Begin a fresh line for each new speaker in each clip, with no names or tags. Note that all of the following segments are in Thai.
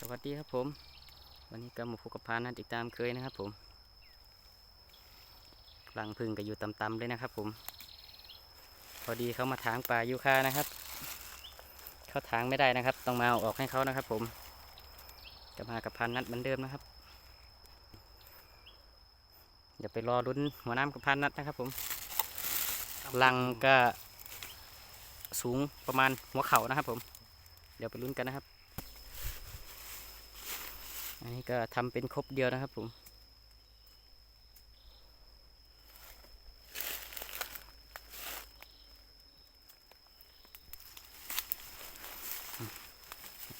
สวัสดีครับผม วันนี้ก็มาพบกับพานัดอีกตามเคยนะครับผมรังพึ่งก็อยู่ต่ำๆเลยนะครับผม พอดีเขามาถางป่ายูคานะครับ เขาถางไม่ได้นะครับ ต้องมาเอาออกให้เขานะครับผมจะมากับพันนัดเหมือนเดิมนะครับอย่าไปรอรุ้นหัวน้ำกับพันนัดนะครับผมรังก็สูงประมาณหัวเข่านะครับผม เดี๋ยวไปลุ้นกันนะครับ อันนี้ก็ทำเป็นครบเดียวนะครับผม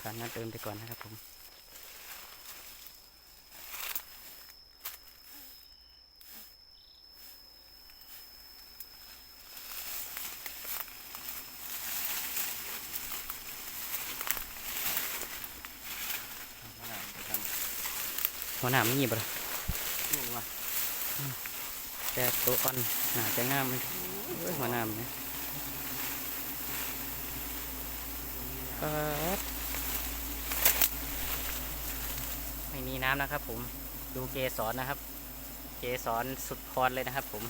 ผ่านนัดเดิมไปก่อนนะครับผม หัวหน้ามันหยิบเลยแต่ตัวอ่อนน่าจะงามเลยหัวหน้ามันนะเปิดไม่มีน้ำนะครับผม ดูเกสรนะครับ เกสรสุดพรเลยนะครับผม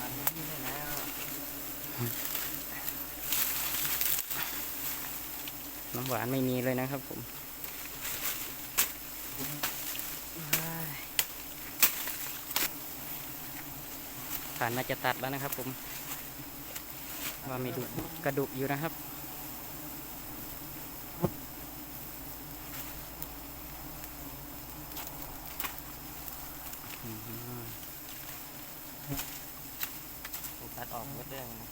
อันนี้ได้แล้ว
น้ำหวานไม่มีเลยนะครับผมผ่านมาจะตัดแล้วนะครับผม ว่ามีกระดูกอยู่นะครับ อืม
ผมตัดออกหมดเลยนะ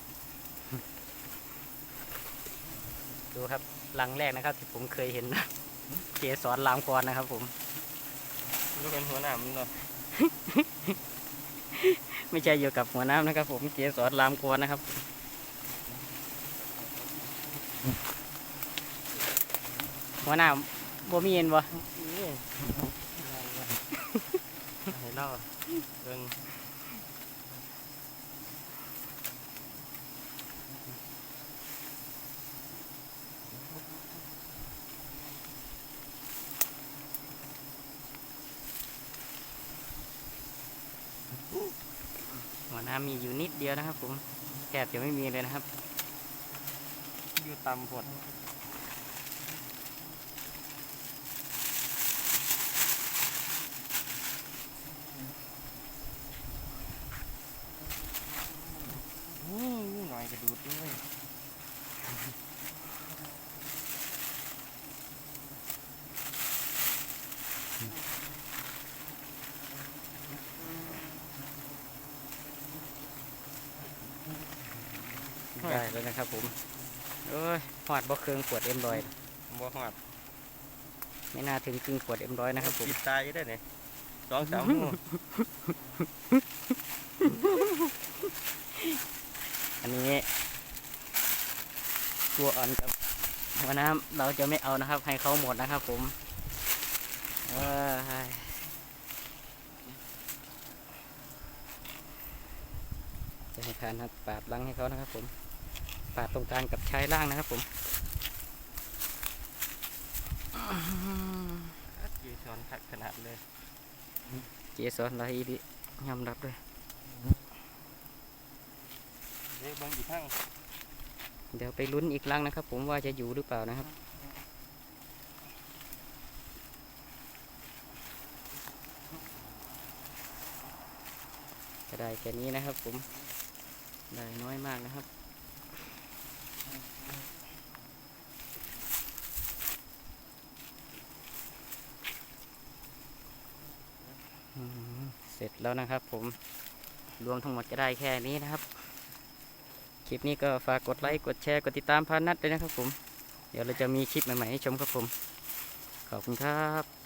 ดูครับลังแรกนะครับ ที่ผมเคยเห็นเกสรลามกรนะครับ ผม
นี่เป็นหัวหน้ามันเนาะ
ไม่ใช่อยู่กับหัวน้ำนะครับ ผมเกสรลามกรนะครับหัวหน้าบ่มีเห็นบ่
นี่ให้เล่าเบิ่ง
น้ำมีอยู่นิดเดียวนะครับผมแทบจะไม่มีเลยนะครับ
อยู่ต่ำพดนี่นี่หน่อยกระดูดด้วย
ได้แล้วนะครับผมเอ้ยหอดบ่เครื่องขวดเอ็มรอย
บ่หอด
ไม่น่าถึงครึ่งขวดเอ็มร้อยนะครับผม
ปิดตายอยู่ได้เนี่ยสองสามหู
อันนี้ตัวอ่อนกับหัวน้ำเราจะไม่เอานะครับ ให้เขาหมดนะครับผมเออจะให้ทานครับปาดลังให้เขานะครับผมปาดตรงกลางกับชายล่างนะครับผม
กีช้อนขัดขนาดเลย
เจสอนเราอีดิยอมรับด้วย
เด็กบางอีกทั้ง
เดี๋ยวไปลุ้นอีกครั้งนะครับ ผมว่าจะอยู่หรือเปล่านะครับก็ได้แค่นี้นะครับผม ได้น้อยมากนะครับอืม เสร็จแล้วนะครับผม รวมทั้งหมดก็ได้แค่นี้นะครับ คลิปนี้ก็ฝากกดไลค์ กดแชร์ กดติดตามพานัดด้วยนะครับผม เดี๋ยวเราจะมีคลิปใหม่ๆให้ชมครับผม ขอบคุณครับ